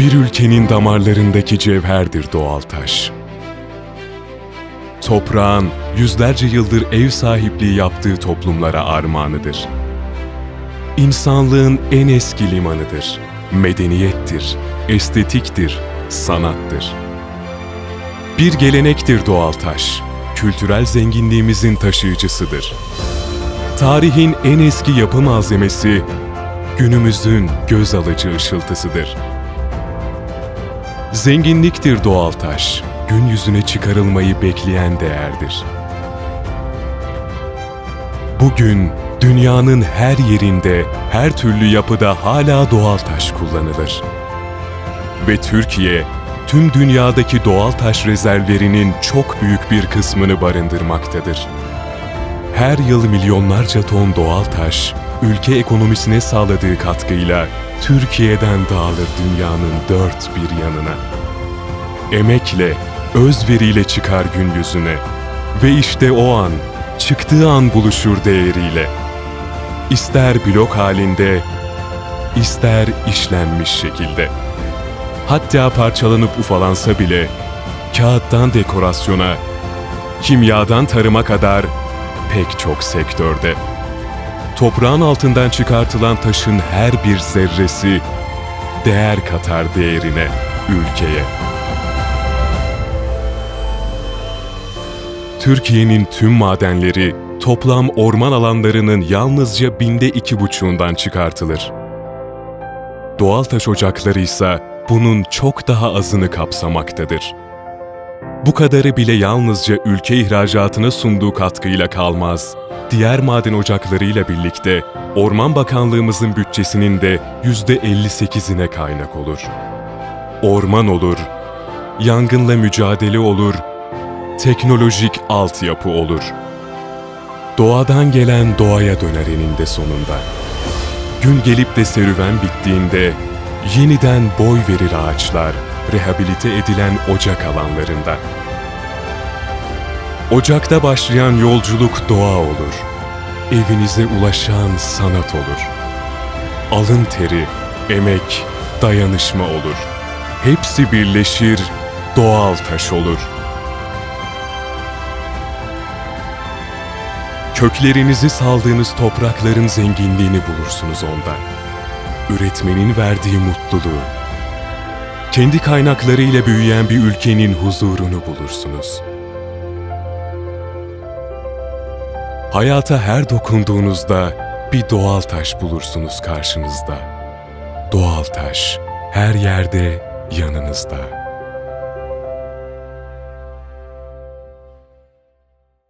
Bir ülkenin damarlarındaki cevherdir doğal taş. Toprağın yüzlerce yıldır ev sahipliği yaptığı toplumlara armağanıdır. İnsanlığın en eski limanıdır. Medeniyettir, estetiktir, sanattır. Bir gelenektir doğal taş. Kültürel zenginliğimizin taşıyıcısıdır. Tarihin en eski yapı malzemesi, günümüzün göz alıcı ışıltısıdır. Zenginliktir doğal taş, gün yüzüne çıkarılmayı bekleyen değerdir. Bugün dünyanın her yerinde, her türlü yapıda hala doğal taş kullanılır. Ve Türkiye, tüm dünyadaki doğal taş rezervlerinin çok büyük bir kısmını barındırmaktadır. Her yıl milyonlarca ton doğal taş, ülke ekonomisine sağladığı katkıyla Türkiye'den dağılır dünyanın dört bir yanına. Emekle, özveriyle çıkar gün yüzüne ve işte o an, çıktığı an buluşur değeriyle. İster blok halinde, ister işlenmiş şekilde. Hatta parçalanıp ufalansa bile, kağıttan dekorasyona, kimyadan tarıma kadar pek çok sektörde. Toprağın altından çıkartılan taşın her bir zerresi değer katar değerine, ülkeye. Türkiye'nin tüm madenleri toplam orman alanlarının yalnızca binde iki buçuğundan çıkartılır. Doğal taş ocakları ise bunun çok daha azını kapsamaktadır. Bu kadarı bile yalnızca ülke ihracatına sunduğu katkıyla kalmaz. Diğer maden ocaklarıyla birlikte Orman Bakanlığımızın bütçesinin de yüzde 58'ine kaynak olur. Orman olur, yangınla mücadele olur, teknolojik altyapı olur. Doğadan gelen doğaya döner eninde sonunda. Gün gelip de serüven bittiğinde yeniden boy verir ağaçlar rehabilite edilen ocak alanlarında. Ocakta başlayan yolculuk doğa olur. Evinize ulaşan sanat olur. Alın teri, emek, dayanışma olur. Hepsi birleşir, doğal taş olur. Köklerinizi saldığınız toprakların zenginliğini bulursunuz onda. Üretmenin verdiği mutluluğu, kendi kaynaklarıyla büyüyen bir ülkenin huzurunu bulursunuz. Hayata her dokunduğunuzda bir doğal taş bulursunuz karşınızda. Doğal taş her yerde yanınızda.